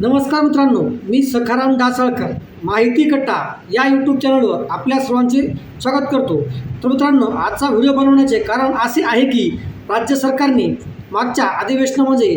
नमस्कार मित्रांनो मी सखाराम डासाळकर माहिती कट्टा या यूट्यूब चॅनलवर आपल्या सर्वांचे स्वागत करतो. तर मित्रांनो आजचा व्हिडिओ बनवण्याचे कारण असे आहे की राज्य सरकारने मागच्या अधिवेशनामध्ये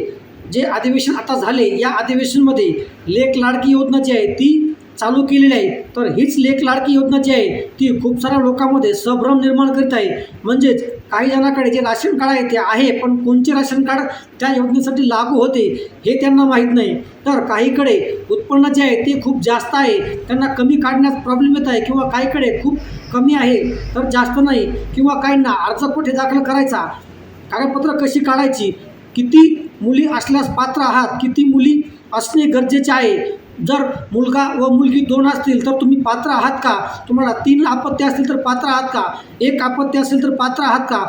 जे अधिवेशन आता झाले या अधिवेशनमध्ये लेख लाडकी योजना जी आहे ती चालू केलेली आहे. तर हीच लेख लाडकी योजना जी आहे ती खूप साऱ्या लोकांमध्ये संभ्रम निर्माण करीत आहे. म्हणजेच काही जणांकडे जे राशन कार्ड आहे ते आहे पण कोणते राशन कार्ड त्या योजनेसाठी लागू होते हे त्यांना माहीत नाही. तर काहीकडे उत्पन्न जे आहे ते खूप जास्त आहे त्यांना कमी काढण्यात प्रॉब्लेम येत आहे किंवा काहीकडे खूप कमी आहे तर जास्त नाही किंवा काहींना अर्ज कुठे दाखल करायचा? कागदपत्र कशी काढायची? किती मुली असल्यास पात्र आहात? किती मुली असणे गरजेचे आहे? जर मुलगा व मुलगी दोन असतील तर तुम्ही पात्र आहात का? तुम्हाला तीन आपत्ती असतील तर पात्र आहात का? एक आपत्ती असेल तर पात्र आहात का?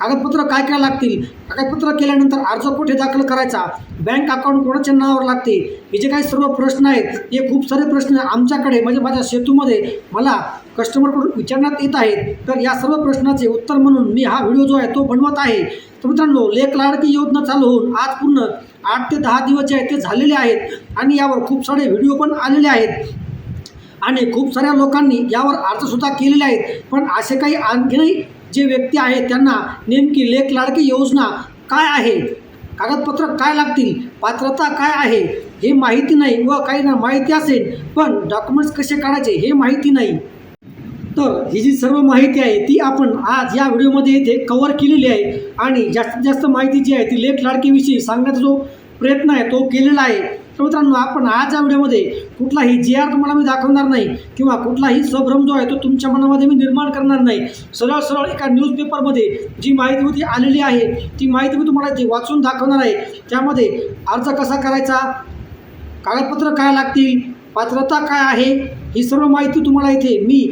कागदपत्र काय काय लागतील? कागदपत्र केल्यानंतर अर्ज कुठे दाखल करायचा? बँक अकाउंट कोणाच्या नावावर लागते? हे जे काही सर्व प्रश्न आहेत हे खूप सारे प्रश्न आमच्याकडे म्हणजे माझ्या सेतूमध्ये मला कस्टमरकडून विचारण्यात येत आहेत. तर या सर्व प्रश्नाचे उत्तर म्हणून मी हा व्हिडिओ जो आहे तो बनवत आहे. तर मित्रांनो लेख लाडकी योजना चालू होऊन आज पूर्ण आठ ते दहा दिवस जे आहेत ते झालेले आहेत आणि यावर खूप सारे व्हिडिओ पण आलेले आहेत. आणि खूप साऱ्या लोकांनी यावर अर्जसुद्धा केलेले आहेत. पण असे काही आणखीनही जे व्यक्ती आहेत त्यांना नेमकी लेख लाडकी योजना काय आहे? कागदपत्र काय लागतील? पात्रता काय आहे? हे माहिती नाही व काही ना माहिती असेल पण डॉक्युमेंट्स कसे काढायचे हे माहिती नाही. तर ही जी सर्व माहिती आहे ती आपण आज या व्हिडिओमध्ये इथे कवर केलेली आहे. आणि जास्तीत जास्त माहिती जी आहे ती लेख लाडकीविषयी सांगण्याचा जो प्रयत्न आहे तो केलेला आहे. तर मित्रांनो आपण आज या व्हिडिओमध्ये कुठलाही जी आर तुम्हाला मी दाखवणार नाही किंवा कुठलाही संभ्रम जो आहे तो तुमच्या मनामध्ये मी निर्माण करणार नाही. सरळ सरळ एका न्यूजपेपरमध्ये जी माहिती होती आलेली आहे ती माहिती मी तुम्हाला इथे वाचून दाखवणार आहे. त्यामध्ये अर्ज कसा करायचा कागदपत्र काय लागतील पात्रता काय आहे ही सर्व माहिती तुम्हाला इथे मी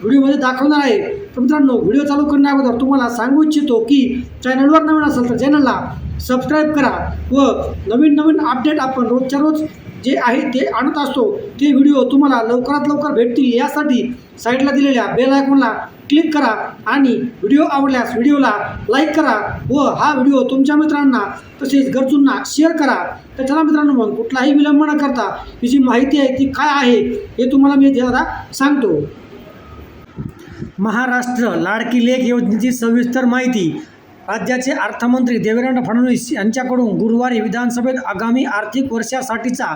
व्हिडिओमध्ये दाखवणार आहे. तर मित्रांनो व्हिडिओ चालू करण्या अगोदर तुम्हाला सांगू इच्छितो की चॅनलवर नवीन असेल तर चॅनलला सबस्क्राईब करा व नवीन नवीन अपडेट आपण रोजच्या रोज जे आहे ते आणत असतो ते व्हिडिओ तुम्हाला लवकरात लवकर भेटतील. यासाठी साईडला दिलेल्या बेल आयकॉनला क्लिक करा आणि व्हिडिओ आवडल्यास व्हिडिओला लाईक करा व हा व्हिडिओ तुमच्या मित्रांना तसेच गरजूंना शेअर करा. तर चला मित्रांनो मग कुठलाही विलंब न करता ही जी माहिती आहे ती काय आहे हे तुम्हाला मी आता सांगतो. महाराष्ट्र लाडकी लेख योजनेची सविस्तर माहिती. राज्याचे अर्थमंत्री देवेंद्र फडणवीस यांच्याकडून गुरुवारी विधानसभेत आगामी आर्थिक वर्षासाठीचा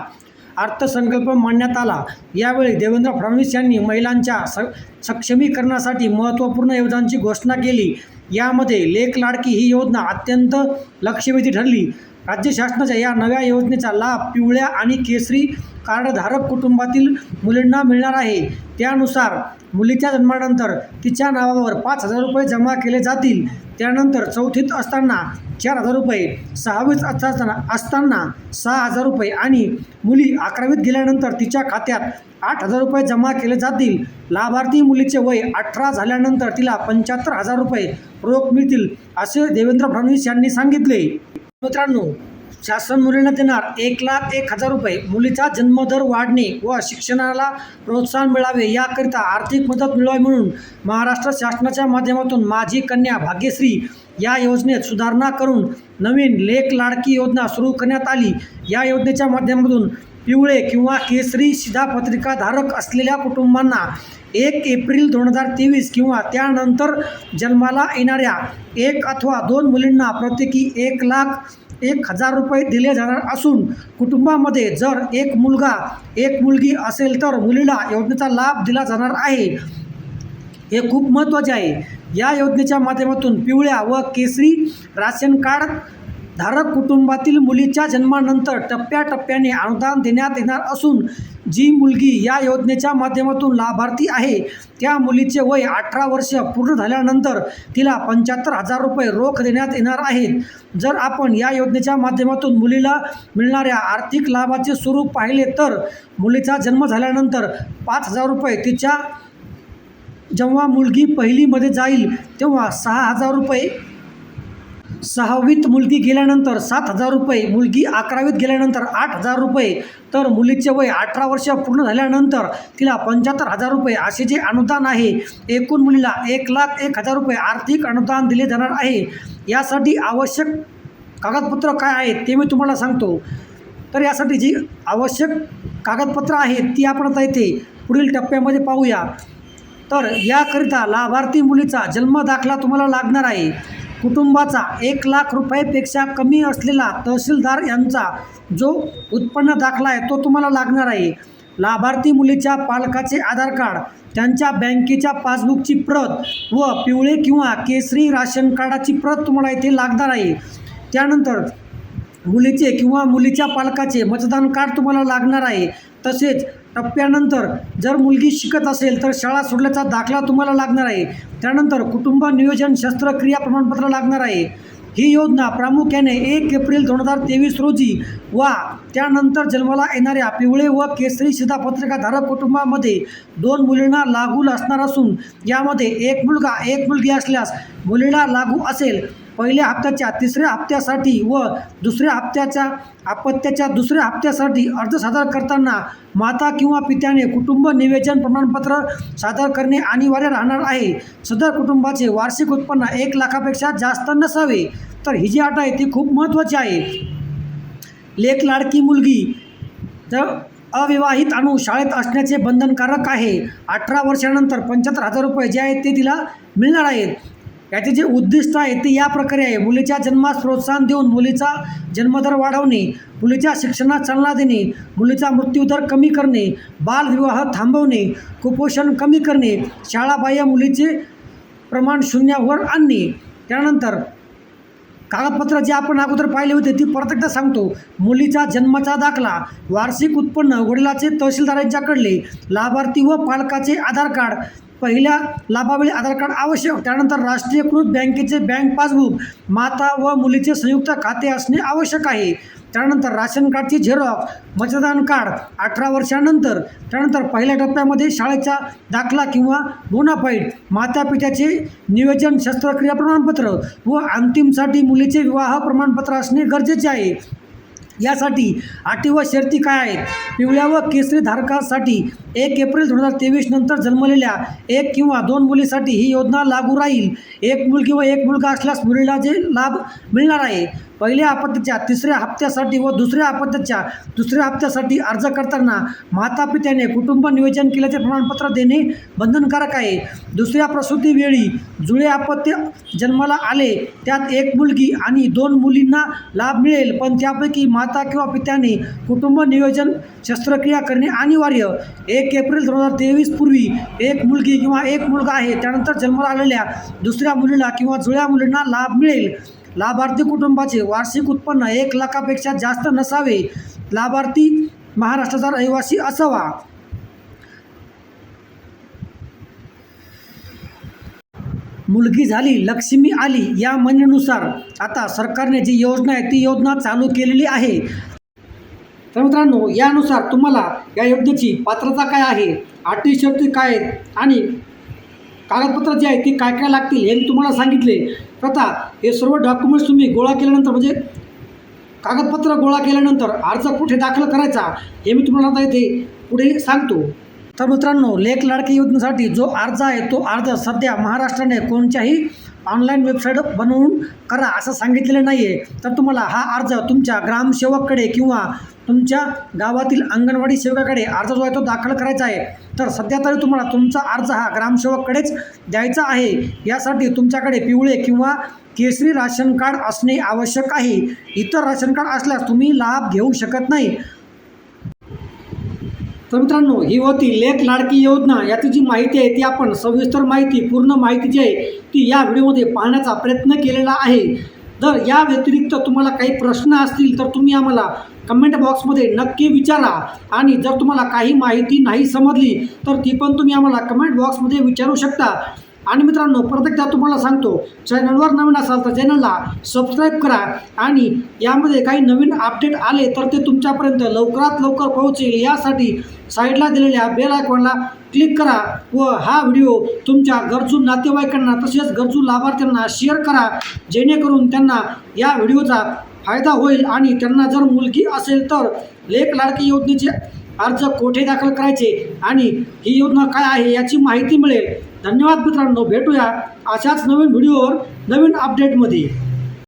अर्थसंकल्प मांडण्यात आला. यावेळी देवेंद्र फडणवीस यांनी महिलांच्या स सक्षमीकरणासाठी महत्त्वपूर्ण योजनांची घोषणा केली. यामध्ये लेख लाडकी ही योजना अत्यंत लक्षवेधी ठरली. राज्य शासनाच्या या नव्या योजनेचा लाभ पिवळ्या आणि केसरी कार्डधारक कुटुंबातील मुलींना मिळणार आहे. त्यानुसार मुलीच्या जन्मानंतर तिच्या नावावर पाच हजार रुपये जमा केले जातील. त्यानंतर चौथीत असताना चार हजार रुपये सहावीत असताना असताना सहा हजार रुपये आणि मुली अकरावीत गेल्यानंतर तिच्या खात्यात आठ हजार रुपये जमा केले जातील. लाभार्थी मुलीचे वय अठरा झाल्यानंतर तिला पंच्याहत्तर हजार रुपये रोख मिळतील असे देवेंद्र फडणवीस यांनी सांगितले. मित्रांनो शासन मुलींना देणार एक लाख एक हजार रुपये. मुलीचा जन्मदर वाढणे व शिक्षणाला प्रोत्साहन मिळावे याकरिता आर्थिक मदत मिळावी म्हणून महाराष्ट्र शासनाच्या माध्यमातून माझी कन्या भाग्यश्री या योजनेत सुधारणा करून नवीन लेख लाडकी योजना सुरू करण्यात आली. या योजनेच्या माध्यमातून पिवळे किंवा केसरी शिधापत्रिकाधारक असलेल्या कुटुंबांना एक एप्रिल दोन हजार तेवीस किंवा त्यानंतर जन्माला येणाऱ्या एक अथवा दोन मुलींना प्रत्येकी एक लाख एक हजार रुपये दिले जाणार असून कुटुंबामध्ये जर एक मुलगा एक मुलगी असेल तर मुलीला योजनेचा लाभ दिला जाणार आहे. हे खूप महत्त्वाचे आहे. या योजनेच्या माध्यमातून पिवळ्या व केसरी राशन कार्ड धारक कुटुंबातील मुलीच्या जन्मानंतर टप्प्याटप्प्याने अनुदान देण्यात येणार असून जी मुलगी या योजनेच्या माध्यमातून लाभार्थी आहे त्या मुलीचे वय अठरा वर्ष पूर्ण झाल्यानंतर तिला पंच्याहत्तर हजार रुपये रोख देण्यात येणार आहेत. जर आपण या योजनेच्या माध्यमातून मुलीला मिळणाऱ्या आर्थिक लाभाचे स्वरूप पाहिले तर मुलीचा जन्म झाल्यानंतर पाच हजार रुपये तिच्या जेव्हा मुलगी पहिलीमध्ये जाईल तेव्हा सहा हजार रुपये सहावीत मुलगी गेल्यानंतर सात हजार रुपये मुलगी अकरावीत गेल्यानंतर आठ हजार रुपये तर मुलीचे वय अठरा वर्ष पूर्ण झाल्यानंतर तिला पंच्याहत्तर हजार रुपये असे जे अनुदान आहे एकूण मुलीला एक लाख एक हजार रुपये आर्थिक अनुदान दिले जाणार आहे. यासाठी आवश्यक कागदपत्र काय आहेत ते मी तुम्हाला सांगतो. तर यासाठी जी आवश्यक कागदपत्रं आहेत ती आपण आता येथे पुढील टप्प्यामध्ये पाहूया. तर याकरिता लाभार्थी मुलीचा जन्म दाखला तुम्हाला लागणार आहे. कुटुंबाचा एक लाख रुपयापेक्षा कमी असलेला तहसीलदार यांचा जो उत्पन्न दाखला आहे तो तुम्हाला लागणार आहे. लाभार्थी मुलीच्या पालकाचे आधार कार्ड त्यांच्या बँकेच्या पासबुकची प्रत व पिवळे किंवा केसरी राशन कार्डाची प्रत तुम्हाला इथे लागणार आहे. त्यानंतर मुलीचे किंवा मुलीच्या पालकाचे मतदान कार्ड तुम्हाला लागणार आहे. तसेच टप्प्यानंतर जर मुलगी शिकत असेल तर शाळा सोडल्याचा दाखला तुम्हाला लागणार आहे. त्यानंतर कुटुंब नियोजन शस्त्रक्रिया प्रमाणपत्र लागणार आहे. ही योजना प्रामुख्याने एक एप्रिल दोन हजार तेवीस रोजी वा त्यानंतर जन्माला येणाऱ्या पिवळे व केसरी शिधापत्रिकाधारक कुटुंबामध्ये दोन मुलींना लागू असणार असून यामध्ये एक मुलगा एक मुलगी असल्यास मुलीला लागू असेल. पहिल्या हप्त्याच्या तिसऱ्या हप्त्यासाठी व दुसऱ्या हप्त्याच्या अपत्याच्या दुसऱ्या हप्त्यासाठी अर्ज सादर करताना माता किंवा पित्याने कुटुंब निवेदन प्रमाणपत्र सादर करणे अनिवार्य राहणार आहे. सदर कुटुंबाचे वार्षिक उत्पन्न एक लाखापेक्षा जास्त नसावे तर ही जी अट आहे ती खूप महत्त्वाची आहे. लेख लाडकी मुलगी तर अविवाहित अणू शाळेत असण्याचे बंधनकारक आहे. अठरा वर्षानंतर पंच्याहत्तर हजार रुपये जे आहेत ते तिला मिळणार आहेत. याचे जे उद्दिष्ट आहे ते या प्रकारे आहे. मुलीच्या जन्मास प्रोत्साहन देऊन मुलीचा जन्मदर वाढवणे मुलीच्या शिक्षणात चालना देणे मुलीचा मृत्यूदर कमी करणे बालविवाह थांबवणे कुपोषण कमी करणे शाळाबाह्य मुलीचे प्रमाण शून्यावर आणणे. त्यानंतर कागदपत्र जे आपण अगोदर पाहिले होते ती परत एकदा सांगतो. मुलीचा जन्माचा दाखला वार्षिक उत्पन्न वडिलाचे तहसीलदारांच्याकडले लाभार्थी व पालकाचे आधार कार्ड. पहिल्या लाभावेळी आधार कार्ड आवश्यक त्यानंतर राष्ट्रीयकृत बँकेचे बँक पासबुक माता व मुलीचे संयुक्त खाते असणे आवश्यक आहे. त्यानंतर राशन कार्डची झेरॉक्स मतदान कार्ड अठरा वर्षानंतर त्यानंतर पहिल्या टप्प्यामध्ये शाळेचा दाखला किंवा बोनाफाईट मातापित्याचे नियोजन शस्त्रक्रिया प्रमाणपत्र व अंतिमसाठी मुलीचे विवाह प्रमाणपत्र असणे गरजेचे आहे. यासाठी अटी व शर्ती काय आहेत? पिवळ्या व केसरी धारकासाठी एक एप्रिल दोन हजार तेवीस नंतर जन्मलेल्या एक किंवा दोन मुलीसाठी ही योजना लागू राहील. एक मुलगी व एक मुलगा असल्यास मुलीला जे लाभ मिळणार आहे पहिल्या आपत्तीच्या तिसऱ्या हप्त्यासाठी व दुसऱ्या आपत्तीच्या दुसऱ्या हप्त्यासाठी अर्ज करताना माता पित्याने कुटुंब नियोजन केल्याचे प्रमाणपत्र देणे बंधनकारक आहे. दुसऱ्या प्रसूतीवेळी जुळे अपत्य जन्माला आले त्यात एक मुलगी आणि दोन मुलींना लाभ मिळेल पण त्यापैकी माता किंवा पित्याने कुटुंब नियोजन शस्त्रक्रिया करणे अनिवार्य. एक एप्रिल दोन हजार तेवीस पूर्वी एक मुलगी किंवा एक मुलगा आहे त्यानंतर जन्माला आलेल्या दुसऱ्या मुलीला किंवा जुळ्या मुलींना लाभ मिळेल. लाभार्थी कुटुंबाचे वार्षिक उत्पन्न एक लाखापेक्षा जास्त नसावे. लाभार्थी महाराष्ट्राचा रहिवासी असावा. मुलगी झाली लक्ष्मी आली या म्हणण्यानुसार आता सरकारने जी योजना आहे ती योजना चालू केलेली आहे. तर मित्रांनो यानुसार तुम्हाला या योजनेची पात्रता काय आहे? अटी शर्ती काय आहेत? आणि कागदपत्र जे आहे ते काय काय लागतील हे मी तुम्हाला सांगितले. तर आता हे सर्व डॉक्युमेंट्स तुम्ही गोळा केल्यानंतर म्हणजे कागदपत्र गोळा केल्यानंतर अर्ज कुठे दाखल करायचा हे मी तुम्हाला आता इथे पुढे सांगतो. तर मित्रांनो लेख लाडकी योजनेसाठी जो अर्ज आहे तो अर्ज सध्या महाराष्ट्राने कोणत्याही ऑनलाईन वेबसाईट बनवून करा असं सांगितलेलं नाही आहे तर तुम्हाला हा अर्ज तुमच्या ग्रामसेवककडे किंवा तुमच्या गावातील अंगणवाडी सेवकाकडे अर्ज जो आहे तो दाखल करायचा आहे. तर सध्या तरी तुम्हाला तुमचा अर्ज हा ग्रामसेवककडेच द्यायचा आहे. यासाठी तुमच्याकडे पिवळे किंवा केसरी राशन कार्ड असणे आवश्यक आहे. इतर राशन कार्ड असल्यास तुम्ही लाभ घेऊ शकत नाही. तर मित्रांनो ही होती लेख लाडकी योजना. याची जी माहिती आहे ती आपण सविस्तर माहिती पूर्ण माहिती जी आहे ती या व्हिडिओमध्ये पाहण्याचा प्रयत्न केलेला आहे. जर या व्यतिरिक्त तुम्हाला काही प्रश्न असतील तर तुम्ही आम्हाला कमेंट बॉक्समध्ये नक्की विचारा. आणि जर तुम्हाला काही माहिती नाही समजली तर ती पण तुम्ही आम्हाला कमेंट बॉक्समध्ये विचारू शकता. आणि मित्रांनो परत एकदा तुम्हाला सांगतो चॅनलवर नवीन असाल तर चॅनलला सबस्क्राईब करा आणि यामध्ये काही नवीन अपडेट आले तर ते तुमच्यापर्यंत लवकरात लवकर पोहोचेल. यासाठी साईडला दिलेल्या बेल आयकॉनला क्लिक करा व हा व्हिडिओ तुमच्या गरजू नातेवाईकांना तसेच गरजू लाभार्थ्यांना शेअर करा जेणेकरून त्यांना या व्हिडिओचा फायदा होईल आणि त्यांना जर मुलगी असेल तर लेख लाडकी योजनेचे अर्ज कोठे दाखल करायचे आणि ही योजना काय आहे याची माहिती मिळेल. धन्यवाद मित्रांनो. भेटूया अशाच नवीन व्हिडिओवर नवीन अपडेटमध्ये